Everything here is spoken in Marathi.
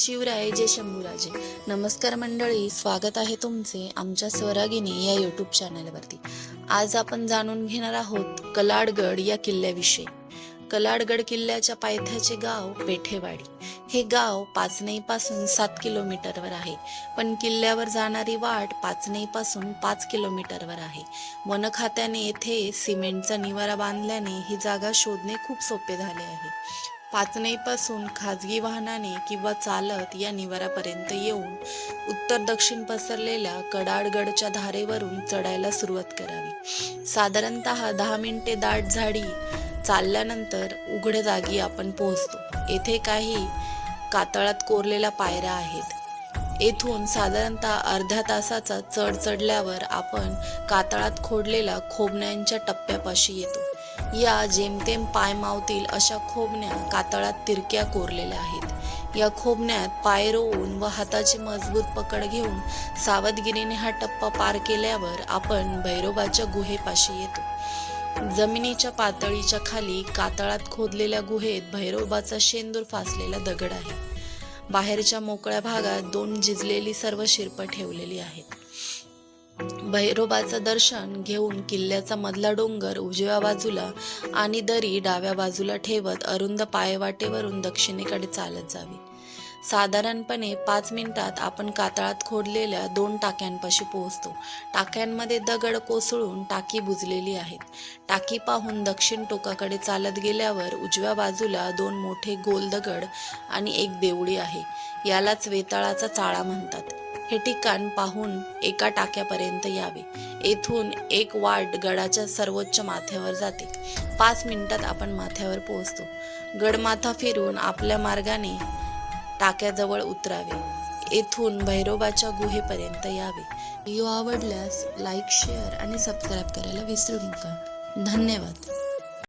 शिवराय जय शंभूराजे. नमस्कार मंडळी स्वागत आहे तुमचे आमच्या स्वरागिनी या यूट्यूब चॅनलवरती आज आपण जाणून घेणार आहोत कलाडगड या किल्ल्याविषयी. कलाडगड किल्ल्याच्या पायथ्याचे गाव पेठेवाडी. हे गाव पाचनेपासून सात किलोमीटरवर आहे. पण किल्ल्यावर जाणारी वाट पाचनेपासून पाच किलोमीटरवर आहे. वन खात्याने येथे सिमेंटचा निवारा बांधल्याने ही जागा शोधणे खूप सोपे झाले आहे. पाचनईपासून खाजगी वाहनाने किंवा चालत या निवारापर्यंत येऊन उत्तर दक्षिण पसरलेल्या कडाडगडच्या धारेवरून चढायला सुरुवात करावी. साधारणतः दहा मिनिटे दाट झाडी चालल्यानंतर उघड्या जागी आपण पोहोचतो. येथे काही कातळात कोरलेल्या पायऱ्या आहेत. येथून साधारणतः अर्ध्या तासाचा चढ चढल्यावर आपण कातळात खोडलेल्या खोबण्यांच्या टप्प्यापाशी येतो. या जेमतेम पाय मावतील अशा खोबण्या कातळात तिरक्या कोरलेल्या आहेत. या खोबण्यात पाय रोवून व हाताची मजबूत पकड घेऊन सावधगिरीने हा टप्पा पार केल्यावर आपण भैरोबाच्या गुहेपाशी येतो. जमिनीच्या पातळीच्या खाली कातळात खोदलेल्या गुहेत भैरोबाचा शेंदूर फासलेला दगड आहे. बाहेरच्या मोकळ्या भागात दोन जिजलेली सर्व शिरपं ठेवलेली आहेत. भैरोबाचं दर्शन घेऊन किल्ल्याचा मधला डोंगर उजव्या बाजूला आणि दरी डाव्या बाजूला ठेवत अरुंद पायवाटेवरून दक्षिणेकडे चालत जावी. साधारणपणे पाच मिनिटात आपण कातळात खोदलेल्या दोन टाक्यांपाशी पोहोचतो. टाक्यांमध्ये दगड कोसळून टाकी बुजलेली आहेत. टाकी पाहून दक्षिण टोकाकडे चालत गेल्यावर उजव्या बाजूला दोन मोठे गोल दगड आणि एक देवळी आहे. यालाच वेताळाचा चाळा म्हणतात. हे ठिकाण पाहून एका टाक्यापर्यंत यावे. येथून एक वाट गडाच्या सर्वोच्च माथ्यावर जाते. पाच मिनिटात आपण माथ्यावर पोहोचतो. गडमाथा फिरून आपल्या मार्गाने टाक्याजवळ उतरावे. येथून भैरोबाच्या गुहेपर्यंत यावे. व्हिडिओ आवडल्यास लाईक शेअर आणि सबस्क्राईब करायला विसरू नका. धन्यवाद.